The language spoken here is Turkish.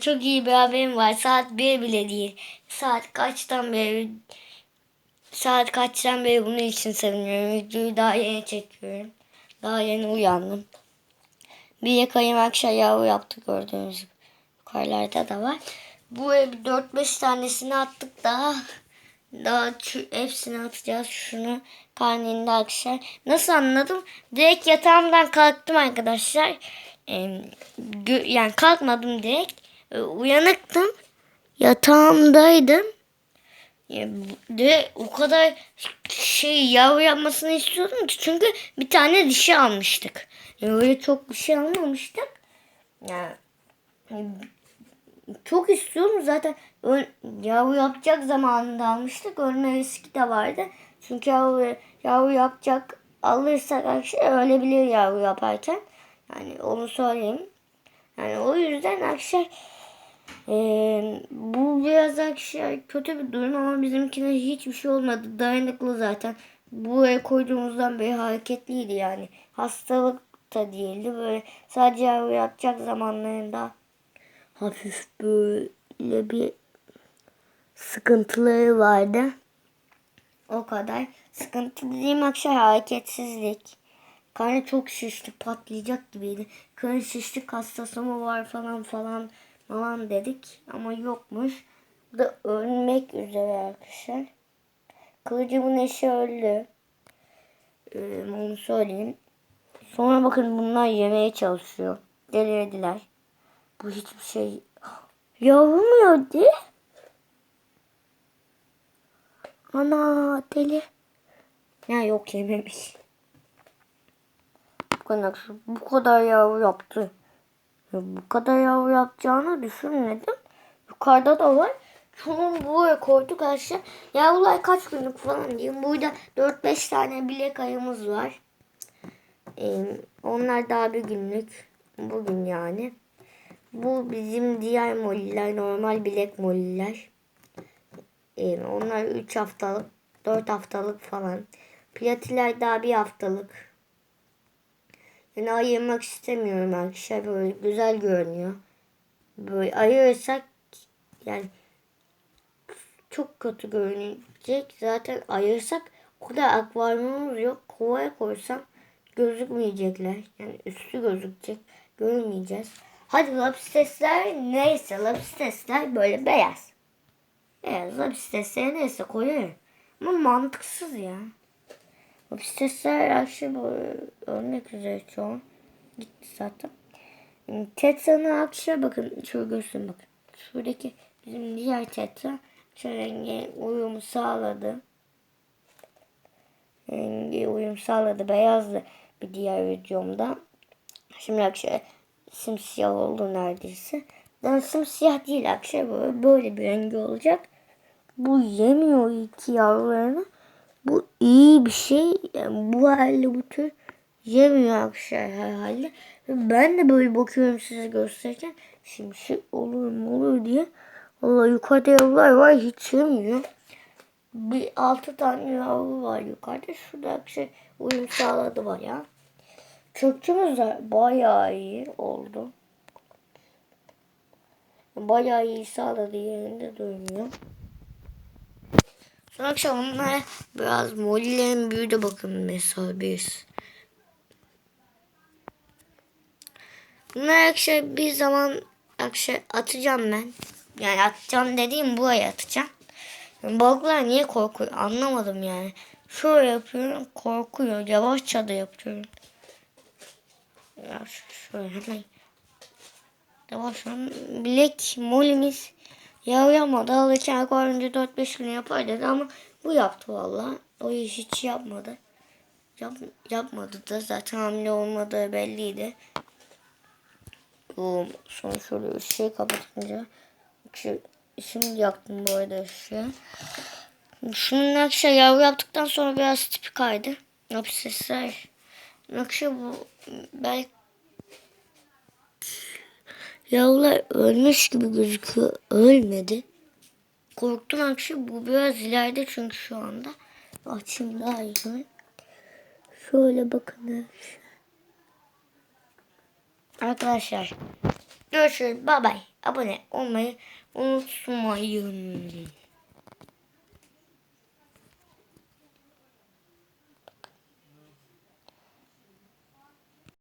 Çok iyi bir haberim var. Saat 1 bile değil. Saat kaçtan beri saat kaçtan beri bunun için seviniyorum. Videoyu daha yeni çekiyorum. Daha yeni uyandım. Bir yakayım akşam yavru yaptı gördüğünüz gibi. Yukarılarda da var. Bu ev 4-5 tanesini attık daha. Daha hepsini atacağız. Şunu karnında akşam. Nasıl anladım? Direkt yatağımdan kalktım arkadaşlar. Yani kalkmadım direkt. Ee, uyanıktım. Yatağımdaydım. De o kadar şey yavru yapmasını istiyordum ki çünkü bir tane dişi almıştık. Ya, öyle çok bir şey almamıştık. Yani çok istiyorum zaten yavru yapacak zamanında almıştık. Ölme riski de vardı. Çünkü yavru, yavru yapacak alırsak akşam ölebilir yavru yaparken. Yani onu söyleyeyim. Yani o yüzden akşam ee, bu biraz akşam kötü bir durum ama bizimkine hiçbir şey olmadı. Dayanıklı zaten. Buraya koyduğumuzdan beri hareketliydi yani. Hastalık da değildi. Böyle sadece yavru yapacak zamanlarında hafif böyle bir sıkıntıları vardı. O kadar. Sıkıntı dediğim akşam hareketsizlik. Karnı çok şişti patlayacak gibiydi. Karın şişlik hastası mı var falan falan falan dedik. Ama yokmuş. Bu da ölmek üzere arkadaşlar. Kılıcımın eşi öldü. Ee, onu söyleyeyim. Sonra bakın bunlar yemeye çalışıyor. Delirdiler. Bu hiçbir şey... Yavru mu öldü? Ana deli. Ya yok yememiş. Bu kadar, bu kadar yavru yaptı. Ya bu kadar yavru yapacağını düşünmedim. Yukarıda da var. Şunu buraya koyduk aşağı. Yavrular kaç günlük falan diyeyim. Burada 4-5 tane bilek ayımız var. Ee, onlar daha bir günlük. Bugün yani. Bu bizim diğer moliler. Normal bilek moliler. Ee, onlar 3 haftalık, 4 haftalık falan. Platiler daha bir haftalık. Yani ayırmak istemiyorum arkadaşlar. Böyle güzel görünüyor. Böyle ayırırsak yani çok kötü görünecek. Zaten ayırsak o kadar akvaryumumuz yok. Kovaya koysam gözükmeyecekler. Yani üstü gözükecek. Görmeyeceğiz. Hadi lapistesler neyse lapistesler böyle beyaz. Beyaz lapistesler neyse koyarım. Ama mantıksız ya. Lapistesler akşam ölmek üzere çoğu. Gitti zaten. Tetra'nın akşam bakın şöyle göstereyim bakın. Şuradaki bizim diğer tetra şu rengi uyumu sağladı. Rengi uyum sağladı. Beyazdı bir diğer videomda. Şimdi akşam simsiyah oldu neredeyse. Yani simsiyah değil akşam böyle, böyle bir rengi olacak. Bu yemiyor iki yavrularını. Bu iyi bir şey. Yani bu halde bu tür yemiyor akşam herhalde. Ve ben de böyle bakıyorum size gösterirken. Şimdi şey olur mu olur diye. Valla yukarıda yavrular var hiç yemiyor. Bir altı tane yavru var yukarıda. Şurada akşam uyum sağladı bayağı. Çöpçümüz de bayağı iyi oldu. Bayağı iyi sağladı yerinde durmuyor. Sonra akşam onlara biraz molilerin büyüğü de bakın mesela biz. Bunları akşam bir zaman akşam atacağım ben. Yani atacağım dediğim buraya atacağım. Balıklar niye korkuyor anlamadım yani. Şöyle yapıyorum korkuyor. Yavaşça da yapıyorum. Ya şöyle hemen. Yavaş bilek molimiz yavramadı. Alırken akvaryumda 4-5 gün yapar dedi ama bu yaptı valla. O iş hiç yapmadı. Yap, yapmadı da zaten hamile olmadığı belliydi. Bu son şöyle ışığı kapatınca şu, şimdi yaktım bu arada ışığı. Şunun akşam yavru yaptıktan sonra biraz tipi kaydı. Hapsesler. Akşam bu belki Yavrular ölmüş gibi gözüküyor. Ölmedi. Korktum akşam bu biraz ileride çünkü şu anda. Açayım daha iyi. Şöyle bakın. Arkadaşlar Görüşürüz. Bay bay. Abone olmayı unutmayın.